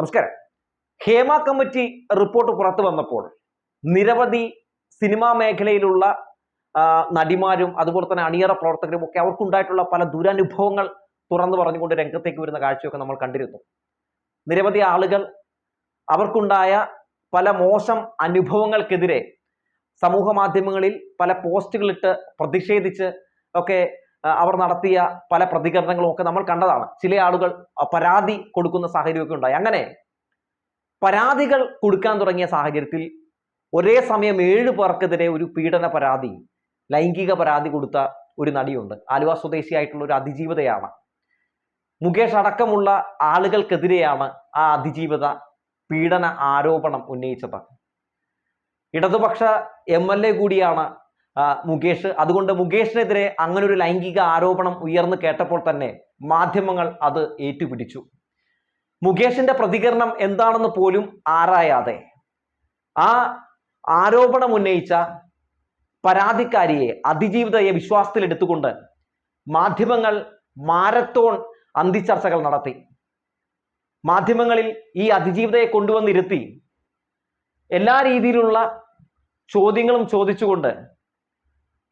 നമസ്കാരം. Hema committee report പുറത്തു വന്നപ്പോൾ നിരവധി സിനിമാ മേഖലയിലുള്ള നടിമാരും അതുപോലെ തന്നെ അണിയറ പ്രവർത്തകരും ഒക്കെ അവർക്കുണ്ടായിട്ടുള്ള പല ദുരനുഭവങ്ങൾ തുറന്നു പറഞ്ഞുകൊണ്ട് രംഗത്തേക്ക് വരുന്ന കാഴ്ചയൊക്കെ നമ്മൾ കണ്ടിരുന്നു. നിരവധി ആളുകൾ അവർക്കുണ്ടായ പല മോശം അനുഭവങ്ങൾക്കെതിരെ സമൂഹ മാധ്യമങ്ങളിൽ പല പോസ്റ്റുകളിട്ട് പ്രതിഷേധിച്ച് ഒക്കെ അവർ നടത്തിയ പല പ്രതികരണങ്ങളും ഒക്കെ നമ്മൾ കണ്ടതാണ്. ചില ആളുകൾ പരാതി കൊടുക്കുന്ന സാഹചര്യമൊക്കെ ഉണ്ടായി. അങ്ങനെ പരാതികൾ കൊടുക്കാൻ തുടങ്ങിയ സാഹചര്യത്തിൽ ഒരേ സമയം ഏഴ് പേർക്കെതിരെ ഒരു പീഡന പരാതി ലൈംഗിക പരാതി കൊടുത്ത ഒരു നടിയുണ്ട്. ആലുവ സ്വദേശിയായിട്ടുള്ള ഒരു അതിജീവിതയാണ്. മുകേഷ് അടക്കമുള്ള ആളുകൾക്കെതിരെയാണ് ആ അതിജീവിത പീഡന ആരോപണം ഉന്നയിച്ചത്. ഇടതുപക്ഷ എം എൽ എ കൂടിയാണ് മുകേഷ്. അതുകൊണ്ട് മുകേഷിനെതിരെ അങ്ങനെ ഒരു ലൈംഗിക ആരോപണം ഉയർന്നു കേട്ടപ്പോൾ തന്നെ മാധ്യമങ്ങൾ അത് ഏറ്റുപിടിച്ചു. മുകേഷിന്റെ പ്രതികരണം എന്താണെന്ന് പോലും ആരായാതെ ആ ആരോപണം ഉന്നയിച്ച പരാതിക്കാരിയെ അതിജീവിതയെ വിശ്വാസത്തിലെടുത്തുകൊണ്ട് മാധ്യമങ്ങൾ മാരത്തോൺ അന്തിച്ചർച്ചകൾ നടത്തി. മാധ്യമങ്ങളിൽ ഈ അതിജീവിതയെ കൊണ്ടുവന്നിരുത്തി എല്ലാ രീതിയിലുള്ള ചോദ്യങ്ങളും ചോദിച്ചുകൊണ്ട്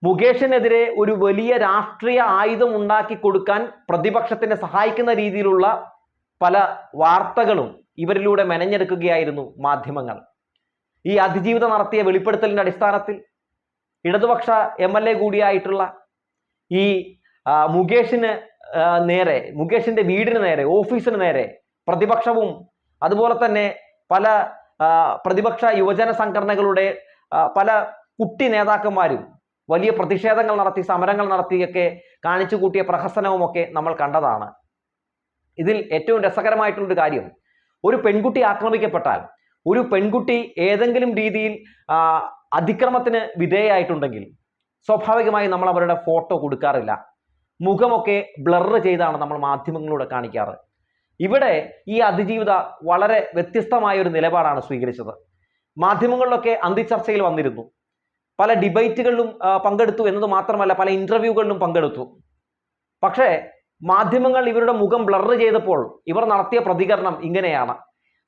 മുകേഷിനെതിരെ ഒരു വലിയ രാഷ്ട്രീയ ആയുധം ഉണ്ടാക്കി കൊടുക്കാൻ പ്രതിപക്ഷത്തിനെ സഹായിക്കുന്ന രീതിയിലുള്ള പല വാർത്തകളും ഇവരിലൂടെ മെനഞ്ഞെടുക്കുകയായിരുന്നു മാധ്യമങ്ങൾ. ഈ അതിജീവിതം നടത്തിയ വെളിപ്പെടുത്തലിന്റെ അടിസ്ഥാനത്തിൽ ഇടതുപക്ഷ എം എൽ എ കൂടിയായിട്ടുള്ള ഈ മുകേഷിന് നേരെ മുകേഷിന്റെ വീടിന് നേരെ ഓഫീസിന് നേരെ പ്രതിപക്ഷവും അതുപോലെ തന്നെ പല പ്രതിപക്ഷ യുവജന സംഘടനകളുടെ പല കുട്ടി നേതാക്കന്മാരും വലിയ പ്രതിഷേധങ്ങൾ നടത്തി സമരങ്ങൾ നടത്തിയൊക്കെ കാണിച്ചു കൂട്ടിയ പ്രഹസനവുമൊക്കെ നമ്മൾ കണ്ടതാണ്. ഇതിൽ ഏറ്റവും രസകരമായിട്ടുള്ളൊരു കാര്യം ഒരു പെൺകുട്ടി ആക്രമിക്കപ്പെട്ടാൽ ഒരു പെൺകുട്ടി ഏതെങ്കിലും രീതിയിൽ അതിക്രമത്തിന് വിധേയമായിട്ടുണ്ടെങ്കിൽ സ്വാഭാവികമായി നമ്മൾ അവരുടെ ഫോട്ടോ കൊടുക്കാറില്ല. മുഖമൊക്കെ ബ്ലറ് ചെയ്താണ് നമ്മൾ മാധ്യമങ്ങളിലൂടെ കാണിക്കാറ്. ഇവിടെ ഈ അതിജീവിത വളരെ വ്യത്യസ്തമായ ഒരു നിലപാടാണ് സ്വീകരിച്ചത്. മാധ്യമങ്ങളിലൊക്കെ അന്തിച്ചർച്ചയിൽ വന്നിരുന്നു. പല ഡിബേറ്റുകളിലും പങ്കെടുത്തു എന്നത് മാത്രമല്ല പല ഇന്റർവ്യൂകളിലും പങ്കെടുത്തു. പക്ഷേ മാധ്യമങ്ങൾ ഇവരുടെ മുഖം ബ്ലർ ചെയ്തപ്പോൾ ഇവർ നടത്തിയ പ്രതികരണം ഇങ്ങനെയാണ്.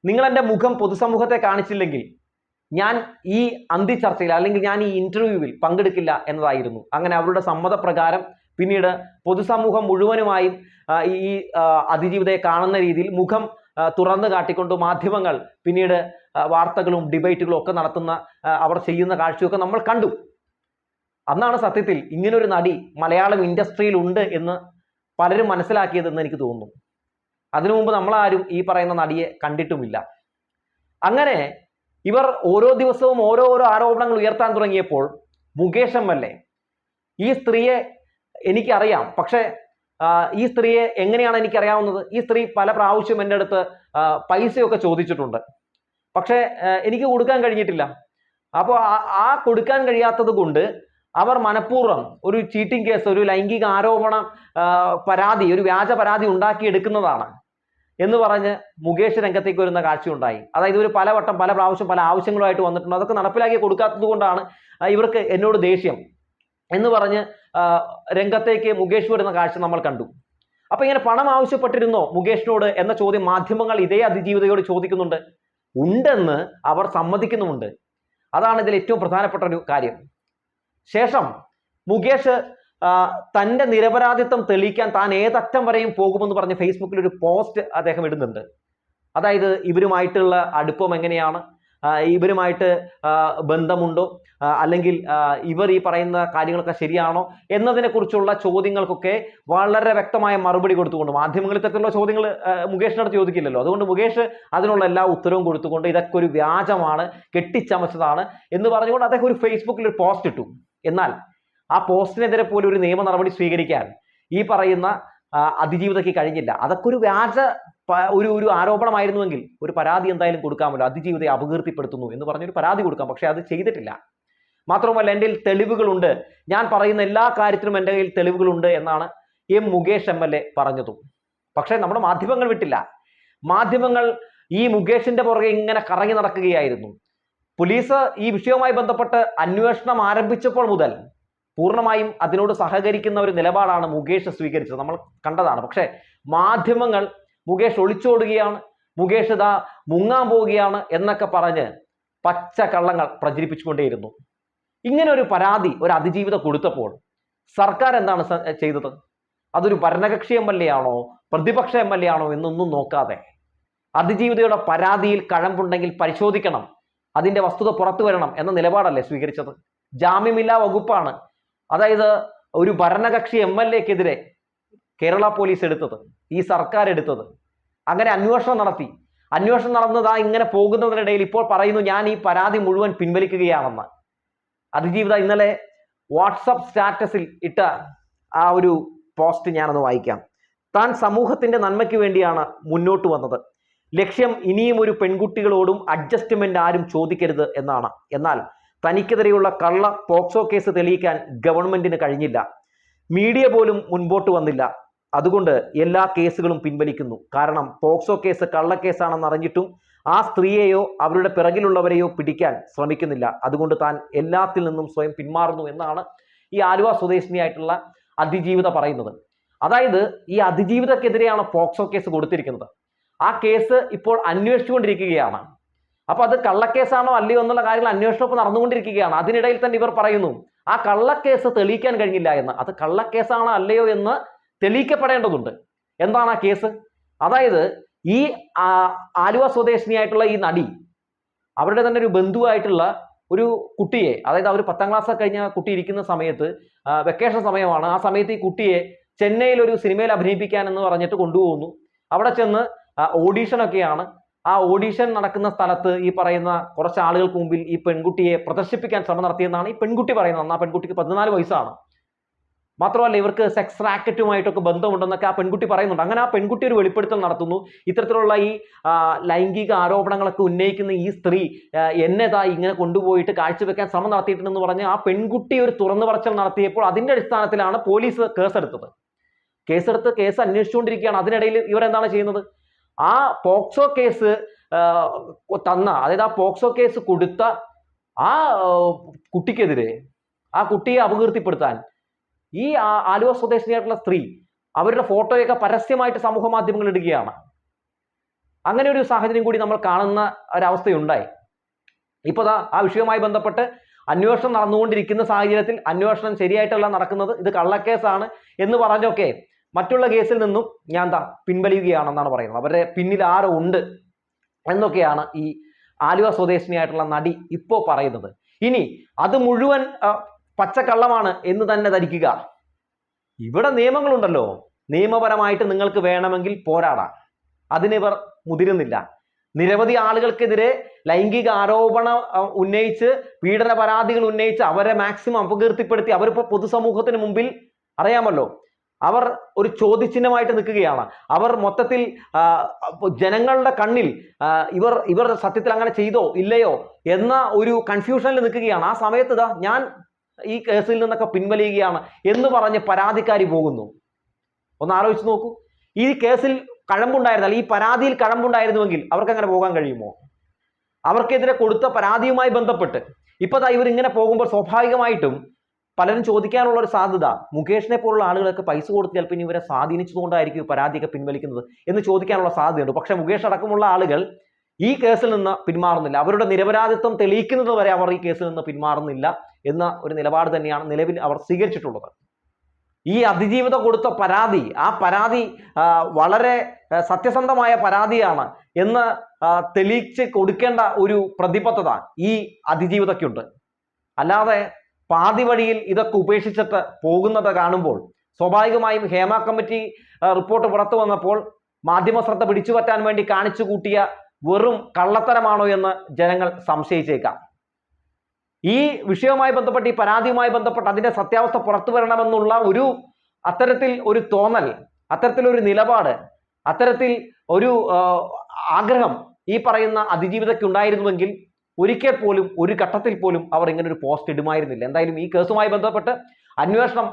നിങ്ങൾ എന്റെ മുഖം പൊതുസമൂഹത്തെ കാണിച്ചില്ലെങ്കിൽ ഞാൻ ഈ അന്തി ചർച്ചയിൽ അല്ലെങ്കിൽ ഞാൻ ഈ ഇന്റർവ്യൂവിൽ പങ്കെടുക്കില്ല എന്നതായിരുന്നു. അങ്ങനെ അവരുടെ സമ്മതപ്രകാരം പിന്നീട് പൊതുസമൂഹം മുഴുവനുമായും ഈ അതിജീവിതയെ കാണുന്ന രീതിയിൽ മുഖം തുറന്നു കാട്ടിക്കൊണ്ട് മാധ്യമങ്ങൾ പിന്നീട് വാർത്തകളും ഡിബേറ്റുകളും ഒക്കെ നടത്തുന്ന അവർ ചെയ്യുന്ന കാഴ്ചയൊക്കെ നമ്മൾ കണ്ടു. അന്നാണ് സത്യത്തിൽ ഇങ്ങനൊരു നടി മലയാളം ഇൻഡസ്ട്രിയിൽ ഉണ്ട് എന്ന് പലരും മനസ്സിലാക്കിയതെന്ന് എനിക്ക് തോന്നുന്നു. അതിനു മുമ്പ് നമ്മളാരും ഈ പറയുന്ന നടിയെ കണ്ടിട്ടുമില്ല. അങ്ങനെ ഇവർ ഓരോ ദിവസവും ഓരോ ഓരോ ആരോപണങ്ങൾ ഉയർത്താൻ തുടങ്ങിയപ്പോൾ മുകേഷ് എം എൽ ഈ സ്ത്രീയെ എനിക്കറിയാം. പക്ഷേ ഈ സ്ത്രീയെ എങ്ങനെയാണ് എനിക്കറിയാവുന്നത്? ഈ സ്ത്രീ പല പ്രാവശ്യം എന്റെ അടുത്ത് പൈസയൊക്കെ ചോദിച്ചിട്ടുണ്ട്. പക്ഷേ എനിക്ക് കൊടുക്കാൻ കഴിഞ്ഞിട്ടില്ല. അപ്പോൾ ആ- കൊടുക്കാൻ കഴിയാത്തത് കൊണ്ട് അവർ മനഃപൂർവം ഒരു ചീറ്റിംഗ് കേസ് ഒരു ലൈംഗിക ആരോപണ പരാതി ഒരു വ്യാജ പരാതി ഉണ്ടാക്കിയെടുക്കുന്നതാണ് എന്ന് പറഞ്ഞ് മുകേഷ് രംഗത്തേക്ക് വരുന്ന കാഴ്ചയുണ്ടായി. അതായത് ഇവർ പലവട്ടം പല പ്രാവശ്യം പല ആവശ്യങ്ങളുമായിട്ട് വന്നിട്ടുണ്ട്. അതൊക്കെ നടപ്പിലാക്കി കൊടുക്കാത്തത് കൊണ്ടാണ് ഇവർക്ക് എന്നോട് ദേഷ്യം എന്ന് പറഞ്ഞ് രംഗത്തേക്ക് മുകേഷ് വരുന്ന കാഴ്ച നമ്മൾ കണ്ടു. അപ്പൊ ഇങ്ങനെ പണം ആവശ്യപ്പെട്ടിരുന്നോ മുകേഷിനോട് എന്ന ചോദ്യം മാധ്യമങ്ങൾ ഇതേ അതിജീവിതയോട് ചോദിക്കുന്നുണ്ട്. ഉണ്ടെന്ന് അവർ സമ്മതിക്കുന്നുമുണ്ട്. അതാണ് ഇതിൽ ഏറ്റവും പ്രധാനപ്പെട്ട ഒരു കാര്യം. ശേഷം മുകേഷ് തന്റെ നിരപരാധിത്വം തെളിയിക്കാൻ താൻ ഏതറ്റം വരെയും പോകുമെന്ന് പറഞ്ഞ് ഫേസ്ബുക്കിൽ ഒരു പോസ്റ്റ് അദ്ദേഹം ഇടുന്നുണ്ട്. അതായത് ഇവരുമായിട്ടുള്ള അടുപ്പം എങ്ങനെയാണ്? ഇവരുമായിട്ട് ബന്ധമുണ്ടോ? അല്ലെങ്കിൽ ഇവർ ഈ പറയുന്ന കാര്യങ്ങളൊക്കെ ശരിയാണോ? എന്നതിനെ കുറിച്ചുള്ള ചോദ്യങ്ങൾക്കൊക്കെ വളരെ വ്യക്തമായ മറുപടി കൊടുത്തുകൊണ്ട് മാധ്യമങ്ങളിൽ ഇത്തരത്തിലുള്ള ചോദ്യങ്ങൾ മുകേഷിനോട് ചോദിക്കില്ലല്ലോ. അതുകൊണ്ട് മുകേഷ് അതിനുള്ള എല്ലാ ഉത്തരവും കൊടുത്തുകൊണ്ട് ഇതൊക്കെ ഒരു വ്യാജമാണ് കെട്ടിച്ചമച്ചതാണ് എന്ന് പറഞ്ഞുകൊണ്ട് അദ്ദേഹം ഒരു ഫേസ്ബുക്കിൽ ഒരു പോസ്റ്റ് ഇട്ടു. എന്നാൽ ആ പോസ്റ്റിനെതിരെ പോലും ഒരു നിയമ നടപടി സ്വീകരിക്കാൻ ഈ പറയുന്ന അതിജീവിതയ്ക്ക് കഴിഞ്ഞില്ല. അതൊക്കെ ഒരു വ്യാജ ഒരു ഒരു ആരോപണമായിരുന്നുവെങ്കിൽ ഒരു പരാതി എന്തായാലും കൊടുക്കാമല്ലോ. അതിജീവിതയെ അപകീർത്തിപ്പെടുത്തുന്നു എന്ന് പറഞ്ഞൊരു പരാതി കൊടുക്കാം. പക്ഷേ അത് ചെയ്തിട്ടില്ല. മാത്രമല്ല എന്റെ തെളിവുകളുണ്ട്. ഞാൻ പറയുന്ന എല്ലാ കാര്യത്തിനും എന്റെ കയ്യിൽ തെളിവുകളുണ്ട് എന്നാണ് M Mukesh M L A പറഞ്ഞതും. പക്ഷേ നമ്മുടെ മാധ്യമങ്ങൾ വിട്ടില്ല. മാധ്യമങ്ങൾ ഈ മുകേഷിന്റെ പുറകെ ഇങ്ങനെ കറങ്ങി നടക്കുകയായിരുന്നു. പോലീസ് ഈ വിഷയവുമായി ബന്ധപ്പെട്ട് അന്വേഷണം ആരംഭിച്ചപ്പോൾ മുതൽ പൂർണമായും അതിനോട് സഹകരിക്കുന്ന ഒരു നിലപാടാണ് മുകേഷ് സ്വീകരിച്ചത്. നമ്മൾ കണ്ടതാണ്. പക്ഷേ മാധ്യമങ്ങൾ മുകേഷ് ഒളിച്ചോടുകയാണ്. മുകേഷ് ഇതാ മുങ്ങാൻ പോവുകയാണ് എന്നൊക്കെ പറഞ്ഞ് പച്ച കള്ളങ്ങൾ പ്രചരിപ്പിച്ചുകൊണ്ടേയിരുന്നു. ഇങ്ങനെ ഒരു പരാതി ഒരു അതിജീവിത കൊടുത്തപ്പോൾ സർക്കാർ എന്താണ് ചെയ്തത്? അതൊരു ഭരണകക്ഷി എം എൽ എ ആണോ പ്രതിപക്ഷ എം എൽ എ ആണോ എന്നൊന്നും നോക്കാതെ അതിജീവിതയുടെ പരാതിയിൽ കഴമ്പുണ്ടെങ്കിൽ പരിശോധിക്കണം അതിന്റെ വസ്തുത പുറത്തു വരണം എന്ന നിലപാടല്ലേ സ്വീകരിച്ചത്? ജാമ്യമില്ലാ വകുപ്പാണ്. അതായത് ഒരു ഭരണകക്ഷി എം എൽ എക്കെതിരെ കേരള പോലീസ് എടുത്തത് ഈ സർക്കാർ എടുത്തത്. അങ്ങനെ അന്വേഷണം നടത്തി. അന്വേഷണം നടന്നതാ ഇങ്ങനെ പോകുന്നതിനിടയിൽ ഇപ്പോൾ പറയുന്നു ഞാൻ ഈ പരാതി മുഴുവൻ പിൻവലിക്കുകയാണെന്ന്. അതിജീവിത ഇന്നലെ വാട്സപ്പ് സ്റ്റാറ്റസിൽ ഇട്ട ആ ഒരു പോസ്റ്റ് ഞാനൊന്ന് വായിക്കാം. താൻ സമൂഹത്തിന്റെ നന്മയ്ക്ക് വേണ്ടിയാണ് മുന്നോട്ട് വന്നത്. ലക്ഷ്യം ഇനിയും ഒരു പെൺകുട്ടികളോടും അഡ്ജസ്റ്റ്മെന്റ് ആരും ചോദിക്കരുത് എന്നാണ്. എന്നാൽ തനിക്കെതിരെയുള്ള കള്ള പോക്സോ കേസ് തെളിയിക്കാൻ ഗവൺമെന്റിന് കഴിഞ്ഞില്ല. മീഡിയ പോലും മുൻപോട്ട് വന്നില്ല. അതുകൊണ്ട് എല്ലാ കേസുകളും പിൻവലിക്കുന്നു. കാരണം പോക്സോ കേസ് കള്ളക്കേസാണെന്ന് അറിഞ്ഞിട്ടും ആ സ്ത്രീയെയോ അവരുടെ പിറകിലുള്ളവരെയോ പിടിക്കാൻ ശ്രമിക്കുന്നില്ല. അതുകൊണ്ട് താൻ എല്ലാത്തിൽ നിന്നും സ്വയം പിന്മാറുന്നു എന്നാണ് ഈ ആലുവ സ്വദേശിനിയായിട്ടുള്ള അതിജീവിത പറയുന്നത്. അതായത് ഈ അതിജീവിതക്കെതിരെയാണ് പോക്സോ കേസ് കൊടുത്തിരിക്കുന്നത്. ആ കേസ് ഇപ്പോൾ അന്വേഷിച്ചുകൊണ്ടിരിക്കുകയാണ്. അപ്പൊ അത് കള്ളക്കേസാണോ അല്ലയോ എന്നുള്ള കാര്യങ്ങൾ അന്വേഷണം ഇപ്പോൾ നടന്നുകൊണ്ടിരിക്കുകയാണ്. അതിനിടയിൽ തന്നെ ഇവർ പറയുന്നു ആ കള്ളക്കേസ് തെളിയിക്കാൻ കഴിഞ്ഞില്ല എന്ന്. അത് കള്ളക്കേസാണോ അല്ലയോ എന്ന് തെളിയിക്കപ്പെടേണ്ടതുണ്ട്. എന്താണ് ആ കേസ്? അതായത് ഈ ആലുവ സ്വദേശിനിയായിട്ടുള്ള ഈ നടി അവരുടെ തന്നെ ഒരു ബന്ധുവായിട്ടുള്ള ഒരു കുട്ടിയെ അതായത് അവർ പത്താം ക്ലാസ് കഴിഞ്ഞ കുട്ടി ഇരിക്കുന്ന സമയത്ത് വെക്കേഷൻ സമയമാണ്. ആ സമയത്ത് ഈ കുട്ടിയെ ചെന്നൈയിൽ ഒരു സിനിമയിൽ അഭിനയിപ്പിക്കാൻ എന്ന് പറഞ്ഞിട്ട് കൊണ്ടുപോകുന്നു. അവിടെ ചെന്ന് ഓഡീഷൻ ഒക്കെയാണ്. ആ ഓഡീഷൻ നടക്കുന്ന സ്ഥലത്ത് ഈ പറയുന്ന കുറച്ച് ആളുകൾക്ക് മുമ്പിൽ ഈ പെൺകുട്ടിയെ പ്രദർശിപ്പിക്കാൻ ശ്രമം നടത്തിയെന്നാണ് ഈ പെൺകുട്ടി പറയുന്നത്. ആ പെൺകുട്ടിക്ക് പതിനാല് വയസ്സാണ്. മാത്രമല്ല ഇവർക്ക് സെക്സ് റാക്കറ്റുമായിട്ടൊക്കെ ബന്ധമുണ്ടെന്നൊക്കെ ആ പെൺകുട്ടി പറയുന്നുണ്ട്. അങ്ങനെ ആ പെൺകുട്ടി ഒരു വെളിപ്പെടുത്തൽ നടത്തുന്നു. ഇത്തരത്തിലുള്ള ഈ ലൈംഗിക ആരോപണങ്ങളൊക്കെ ഉന്നയിക്കുന്ന ഈ സ്ത്രീ എന്നെതാ ഇങ്ങനെ കൊണ്ടുപോയിട്ട് കാഴ്ചവെക്കാൻ ശ്രമം നടത്തിയിട്ടുണ്ടെന്ന് പറഞ്ഞ് ആ പെൺകുട്ടി ഒരു തുറന്നു പറച്ചൽ നടത്തിയപ്പോൾ അതിന്റെ അടിസ്ഥാനത്തിലാണ് പോലീസ് കേസെടുത്തത്. കേസെടുത്ത് കേസ് അന്വേഷിച്ചുകൊണ്ടിരിക്കുകയാണ്. അതിനിടയിൽ ഇവരെന്താണ് ചെയ്യുന്നത്? ആ പോക്സോ കേസ് തന്ന അതായത് ആ പോക്സോ കേസ് കൊടുത്ത ആ, കുട്ടിക്കെതിരെ ആ കുട്ടിയെ അപകീർത്തിപ്പെടുത്താൻ ഈ ആലുവ സ്വദേശിനിയായിട്ടുള്ള സ്ത്രീ അവരുടെ ഫോട്ടോയൊക്കെ പരസ്യമായിട്ട് സമൂഹ മാധ്യമങ്ങളിൽ ഇടുകയാണ്. അങ്ങനെ ഒരു സാഹചര്യം കൂടി നമ്മൾ കാണുന്ന ഒരവസ്ഥയുണ്ടായി. ഇപ്പോൾ ആ വിഷയവുമായി ബന്ധപ്പെട്ട് അന്വേഷണം നടന്നുകൊണ്ടിരിക്കുന്ന സാഹചര്യത്തിൽ അന്വേഷണം ശരിയായിട്ടല്ല നടക്കുന്നത്. ഇത് കള്ളക്കേസാണ് എന്ന് പറഞ്ഞൊക്കെ മറ്റുള്ള കേസിൽ നിന്നും ഞാൻ എന്താ പിൻവലിയുകയാണെന്നാണ് പറയുന്നത്. അവരുടെ പിന്നിൽ ആരോ ഉണ്ട് എന്നൊക്കെയാണ് ഈ ആലുവ സ്വദേശിനിയായിട്ടുള്ള നടി ഇപ്പോൾ പറയുന്നത്. ഇനി അത് മുഴുവൻ പച്ചക്കള്ളമാണ് എന്ന് തന്നെ ധരിക്കുക. ഇവിടെ നിയമങ്ങളുണ്ടല്ലോ. നിയമപരമായിട്ട് നിങ്ങൾക്ക് വേണമെങ്കിൽ പോരാടാം. അതിനിവർ മുതിരുന്നില്ല. നിരവധി ആളുകൾക്കെതിരെ ലൈംഗിക ആരോപണം ഉന്നയിച്ച് പീഡന പരാതികൾ ഉന്നയിച്ച് അവരെ മാക്സിമം അപകീർത്തിപ്പെടുത്തി അവരിപ്പോൾ പൊതുസമൂഹത്തിന് മുമ്പിൽ അറിയാമല്ലോ. അവർ ഒരു ചോദ്യചിഹ്നമായിട്ട് നിൽക്കുകയാണ്. അവർ മൊത്തത്തിൽ ജനങ്ങളുടെ കണ്ണിൽ ഇവർ ഇവർ സത്യത്തിൽ അങ്ങനെ ചെയ്തോ ഇല്ലയോ എന്ന ഒരു കൺഫ്യൂഷനിൽ നിൽക്കുകയാണ്. ആ സമയത്ത് ഇതാ ഞാൻ ഈ കേസിൽ നിന്നൊക്കെ പിൻവലിയുകയാണ് എന്ന് പറഞ്ഞ് പരാതിക്കാരി പോകുന്നു. ഒന്ന് ആലോചിച്ച് നോക്കൂ. ഈ കേസിൽ കഴമ്പുണ്ടായിരുന്നാൽ ഈ പരാതിയിൽ കഴമ്പുണ്ടായിരുന്നുവെങ്കിൽ അവർക്ക് അങ്ങനെ പോകാൻ കഴിയുമോ? അവർക്കെതിരെ കൊടുത്ത പരാതിയുമായി ബന്ധപ്പെട്ട്. ഇപ്പൊ ദാ ഇവർ ഇങ്ങനെ പോകുമ്പോൾ സ്വാഭാവികമായിട്ടും പലരും ചോദിക്കാനുള്ള ഒരു സാധ്യത മുകേഷിനെ പോലുള്ള ആളുകളൊക്കെ പൈസ കൊടുത്ത് ചിലപ്പോൾ ഇനി ഇവരെ സ്വാധീനിച്ചതുകൊണ്ടായിരിക്കും പരാതിയൊക്കെ പിൻവലിക്കുന്നത് എന്ന് ചോദിക്കാനുള്ള സാധ്യതയുണ്ട്. പക്ഷെ മുകേഷ് അടക്കമുള്ള ആളുകൾ ഈ കേസിൽ നിന്ന് പിന്മാറുന്നില്ല. അവരുടെ നിരപരാധിത്വം തെളിയിക്കുന്നത് വരെ അവർ ഈ കേസിൽ നിന്ന് പിന്മാറുന്നില്ല. എന്ന ഒരു നിലപാട് തന്നെയാണ് നിലവിൽ അവർ സ്വീകരിച്ചിട്ടുള്ളത്. ഈ അതിജീവിത കൊടുത്ത പരാതി ആ പരാതി വളരെ സത്യസന്ധമായ പരാതിയാണ് എന്ന് തെളിയിച്ച് കൊടുക്കേണ്ട ഒരു പ്രതിബദ്ധത ഈ അതിജീവിതയ്ക്കുണ്ട്. അല്ലാതെ പാതി വഴിയിൽ ഇതൊക്കെ ഉപേക്ഷിച്ചിട്ട് പോകുന്നത് കാണുമ്പോൾ സ്വാഭാവികമായും ഹേമ കമ്മിറ്റി റിപ്പോർട്ട് പുറത്തു വന്നപ്പോൾ മാധ്യമ ശ്രദ്ധ പിടിച്ചുപറ്റാൻ വേണ്ടി കാണിച്ചു കൂട്ടിയ വെറും കള്ളത്തരമാണോ എന്ന് ജനങ്ങൾ സംശയിച്ചേക്കാം. ഈ വിഷയവുമായി ബന്ധപ്പെട്ട് ഈ പരാതിയുമായി ബന്ധപ്പെട്ട് അതിന്റെ സത്യാവസ്ഥ പുറത്തു വരണമെന്നുള്ള ഒരു അത്തരത്തിൽ ഒരു തോന്നൽ അത്തരത്തിൽ ഒരു നിലപാട് അത്തരത്തിൽ ഒരു ആഗ്രഹം ഈ പറയുന്ന അതിജീവിതയ്ക്ക് ഉണ്ടായിരുന്നുവെങ്കിൽ ഒരിക്കൽ പോലും ഒരു ഘട്ടത്തിൽ പോലും അവർ ഇങ്ങനെ ഒരു പോസ്റ്റ് ഇടുമായിരുന്നില്ല. എന്തായാലും ഈ കേസുമായി ബന്ധപ്പെട്ട് അന്വേഷണം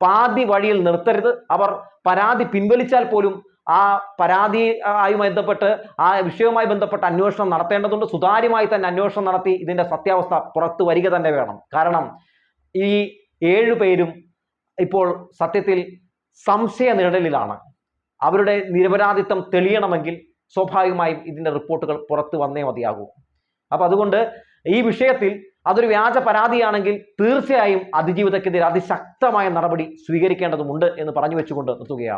പാതി വഴിയിൽ നിർത്തരുത്. അവർ പരാതി പിൻവലിച്ചാൽ പോലും ആ പരാതി ആയി ബന്ധപ്പെട്ട് ആ വിഷയവുമായി ബന്ധപ്പെട്ട് അന്വേഷണം നടത്തേണ്ടതുണ്ട്. സുതാര്യമായി തന്നെ അന്വേഷണം നടത്തി ഇതിന്റെ സത്യാവസ്ഥ പുറത്തു വരിക തന്നെ വേണം. കാരണം ഈ ഏഴു പേരും ഇപ്പോൾ സത്യത്തിൽ സംശയ നിഴലിലാണ്. അവരുടെ നിരപരാധിത്വം തെളിയണമെങ്കിൽ സ്വാഭാവികമായും ഇതിന്റെ റിപ്പോർട്ടുകൾ പുറത്തു വന്നേ മതിയാകൂ. അപ്പൊ അതുകൊണ്ട് ഈ വിഷയത്തിൽ അതൊരു വ്യാജ പരാതിയാണെങ്കിൽ തീർച്ചയായും അതിജീവിതക്കെതിരെ അതിശക്തമായ നടപടി സ്വീകരിക്കേണ്ടതുണ്ട് എന്ന് പറഞ്ഞു വെച്ചുകൊണ്ട് നിർത്തുകയാണ്.